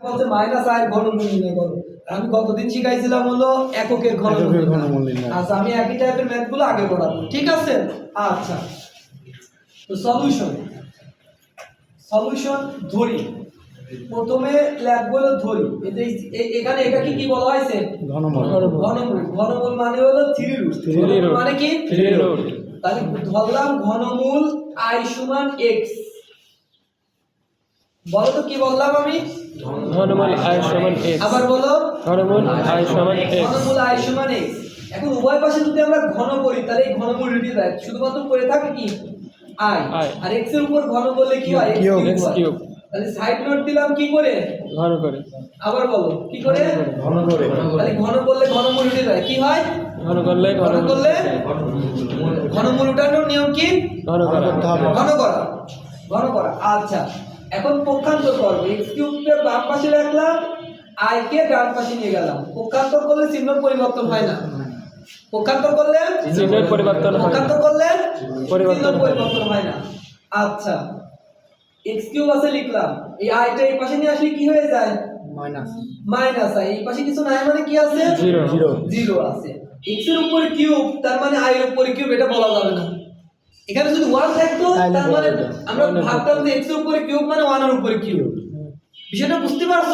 বলছে মাইনাস আয়ের ঘনমূল নির্ণয় করো। আমি গতদিন শিখাইছিলাম হলো এককের ঘনমূল ঘনমূল নির্ণয়। আচ্ছা আমি একই টাইপের ম্যাথগুলো আগে করাবো ঠিক আছে? আচ্ছা। তো সলিউশন সলিউশন ধরি। প্রথমে লিখব হলো ধরি। এখানে এটা কি কি বলা হয়েছে? ঘনমূল। ঘনমূল। ঘনমূল। মানে হলো থ্রি রুট মানে কি? থ্রি রুট তাহলে ধরলাম ঘনমূল আই সমান এক্স বলো তো কি বললাম আমি? ঘনমূল আই সমান এক্স আবার বলো। ঘনমূল আই সমান এক্স ঘনমূল আই সমান এক্স এখন উভয় পাশে যদি আমরা ঘন করি তাহলে এই ঘনমূল রুটি দেয় শুধুমাত্র পড়ে থাকে কি? I I। আর এক্সের উপর ঘন করলে কি হয়? X cube. তাহলে সাইড নোট দিলাম কি করে? ঘন করে। আবার বলো। কি করে? ঘন করে। তাহলে ঘন করলে ঘনমূল রুটি দেয় কি হয়? ঘন করলে ঘন করলে ঘনমূল উঠানোর নিয়ম কি? ঘন করা। ঘন করা। ঘন করা। আচ্ছা। এখন পক্ষান্তর করব এক্স কিউবকে বাম পাশে রাখলাম আই কে ডান পাশে নিয়ে গেলাম। পক্ষান্তর করলে চিহ্ন পরিবর্তন হয় না। পক্ষান্তর করলে চিহ্নের পরিবর্তন হয় পক্ষান্তর করলে পরিবর্তন হয়। পরিবর্তন হয় না। আচ্ছা এক্স কিউব আছে লিখলাম। এই আইটা এই পাশে নিয়ে আসলে কি হয়ে যায়? মাইনাস মাইনাস আই এই পাশে কিছু নাই মানে কি আছে? জিরো জিরো জিরো আছে। এক্সের উপরে কিউব তার মানে আই এর উপরে কিউব এটা বলা যাবে না। এখানে যদি ওয়ান থাকতো তার মানে আমরা ভাবতাম যে এক্সের উপরে কিউব মানে ওয়ানের উপরে কিউব বিষয়টা বুঝতে পারছ?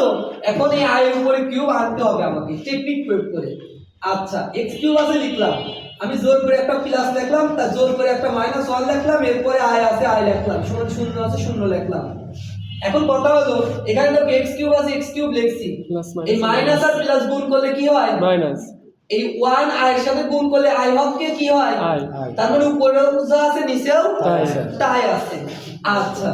এখন এই আই এর উপরে কিউব আনতে হবে আমাকে টেকনিক প্রয়োগ করে। আচ্ছা এক্স কিউব আছে লিখলাম। আমি জোর করে একটা প্লাস লিখলাম তার জোর করে একটা মাইনাস ওয়ান লিখলাম এরপরে আই আছে আই লিখলাম। সমান শূন্য আছে শূন্য লিখলাম। এখন কথা হলো এখানে তো এক্স কিউব আছে এক্স কিউব লিখছি। এই মাইনাস আর প্লাস গুণ করলে কি হয়? মাইনাস এই ওয়ান আই এর সাথে গুণ করলে আই হককে কি হয়? তার মানে উপরেও যা আছে নিচেও তাই আছে। আচ্ছা।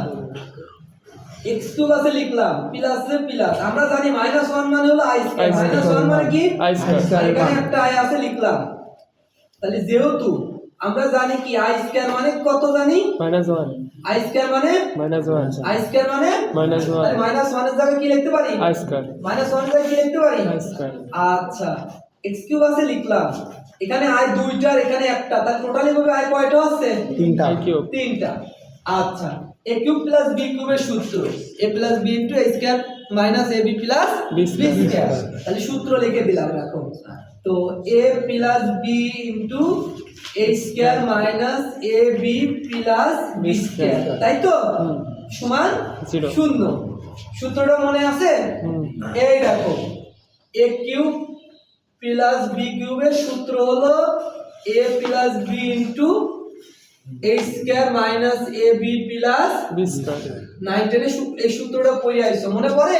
এক্স কিউব আছে লিখলাম প্লাস প্লাস আমরা জানি মাইনাস ওয়ান মানে হলো আই স্কয়ার মাইনাস ওয়ান মানে কি? আই স্কয়ার এখানে একটা আই আছে লিখলাম। তাহলে যেহেতু আমরা জানি কি আই স্কয়ার মানে কত জানি? মাইনাস ওয়ান আই স্কয়ার মানে? মাইনাস ওয়ান আই স্কয়ার মানে? মাইনাস ওয়ান মাইনাস ওয়ানের জায়গায় কি লিখতে পারি? আই স্কয়ার মাইনাস ওয়ানের জায়গায় কি লিখতে পারি? আই স্কয়ার আচ্ছা। এক্স কিউব আছে লিখলাম। এখানে আই দুইটা আর এখানে একটা। তার টোটালি ভাবে আই কয়টা আছে? তিনটা। তিনটা। আচ্ছা। এ কিউব প্লাস বি কিউবের সূত্র। A plus b into a square minus a b plus B b. Square তাহলে সূত্র লিখে দিলাম এখন। তো a plus b into a square minus a b plus b square তাই তো? সমান শূন্য। সূত্রটা মনে আছে? হুম। এই দেখো। এ কিউব প্লাস বি কিউবের সূত্র হলো a plus b into a square minus a b plus nine টেনে এই সূত্রটা পড়ে আইছো মনে পড়ে?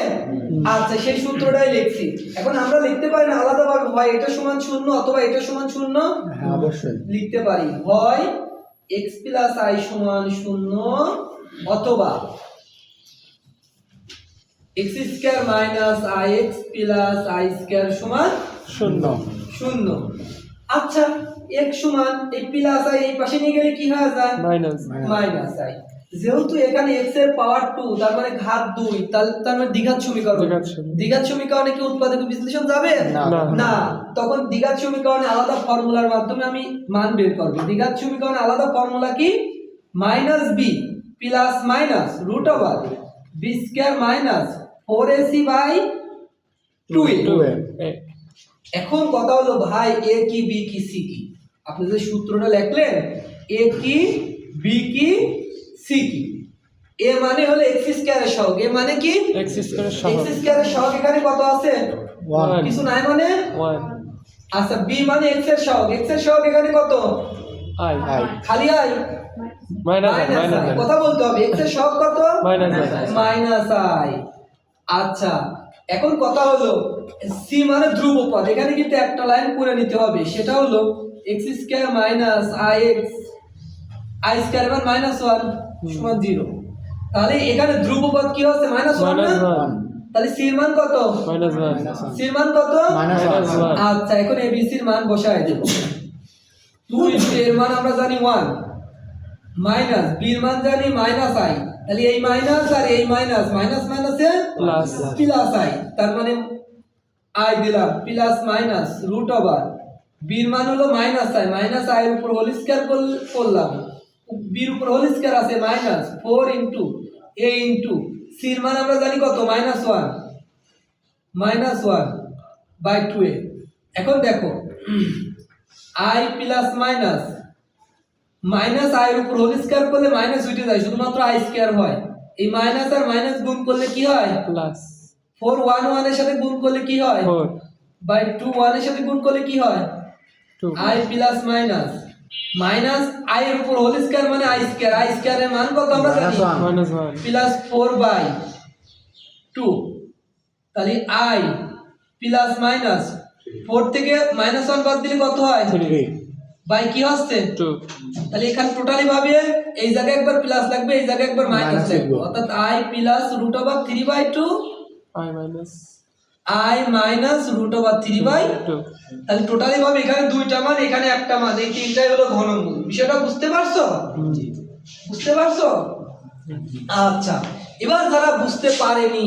আচ্ছা সেই সূত্রটাই লিখছি। এখন আমরা লিখতে পারি না আলাদাভাবে হয় এটা সমান শূন্য অথবা এটা সমান শূন্য? হ্যাঁ অবশ্যই। লিখতে পারি। হয় এক্স প্লাস আই সমান শূন্য অথবা x square minus i x plus i square সমান শূন্য। শূন্য। আচ্ছা এক সমান এই প্লাস আই এই পাশে নিয়ে গেলে কি হয়ে যায়? মাইনাস মাইনাস আই যেহেতু এখানে এক্সের পাওয়ার টু তার মানে ঘাত দুই তাহলে তার মানে দ্বিঘাত সমীকরণ। দ্বিঘাত সমীকরণ। দ্বিঘাত সমীকরণে কি উৎপাদক বিশ্লেষণ যাবে? না। তখন দ্বিঘাত সমীকরণে আলাদা ফর্মুলার মাধ্যমে আমি মান বের করব। দ্বিঘাত সমীকরণে আলাদা ফর্মুলা কি? Minus b plus minus root over b square minus four a c by two এখন কথা হলো ভাই এ কি বি কি সি কি? আপনি যে সূত্রটা লিখলেন এ কি বি কি সি কি? এ মানে হলো এক্স স্কয়ারের সহগ। এ মানে কি? এক্স স্কয়ারের সহ এক্স স্কয়ারের সহগ এখানে কত আছে। কিছু নাই মানে? আচ্ছা বি মানে এক্সের সহগ। এক্সের সহগ এখানে কত? আই। আই। খালি i? Minus i minus minus i. কথা বলতে হবে। এক্সের সহগ কত? Minus i. Minus i. আচ্ছা এখন কথা হলো সি মানে ধ্রুবপদ। এখানে কিন্তু একটা লাইন করে নিতে হবে। সেটা হলো x square minus i x i square এবার মাইনাস ওয়ান সমান জিরো তাহলে এখানে ধ্রুবপদ কি হচ্ছে? মাইনাস ওয়ান তাহলে সির মান কত? মাইনাস ওয়ান সির মান কত? আচ্ছা এখন এবিসির মান বসায় দেব। ইন্টু এর মান আমরা জানি ওয়ান মাইনাস বির মান জানি মাইনাস আই। তাহলে এই মাইনাস আর এই মাইনাস মাইনাস মাইনাসে প্লাস আই। তার মানে আই দিলাম প্লাস মাইনাস রুট ওভার বির মান হলো মাইনাস আই। মাইনাস আই এর উপর হোল স্কয়ার করলাম। বির উপর হোল স্কয়ার আছে minus four into a into সির মান আমরা জানি কত? Minus one minus one by two a এখন দেখো i plus minus minus i এর উপর হোল স্কয়ার করলে মাইনাস উঠে যায় শুধুমাত্র আই স্কয়ার হয়। এই মাইনাস আর মাইনাস গুণ করলে কি হয়? প্লাস ফোর ওয়ানের সাথে গুণ করলে কি হয়? ফোর বাই টু ওয়ানের সাথে গুণ করলে কি হয়? Two i plus minus minus i এর উপর হোল স্কয়ার মানে আই স্কয়ার আই স্কয়ার এর মান কত আমরা জানি. Minus one plus four by two তাহলে আই প্লাস মাইনাস ফোর থেকে মাইনাস ওয়ান বাদ দিলে কত হয়? থ্রি বাই কি হচ্ছে? টু তাহলে এখানে টোটালি ভাবে এই জায়গায় একবার প্লাস লাগবে এই জায়গায় একবার মাইনাস লাগবে। অর্থাৎ i plus root over three by two i minus i minus root over three by two তাহলে টোটালি ভাবে এখানে দুইটা মান এখানে একটা মান এই তিনটাই হলো ঘনমূল। বিষয়টা বুঝতে পারছ? বুঝতে পারছ? আচ্ছা এবার যারা বুঝতে পারেনি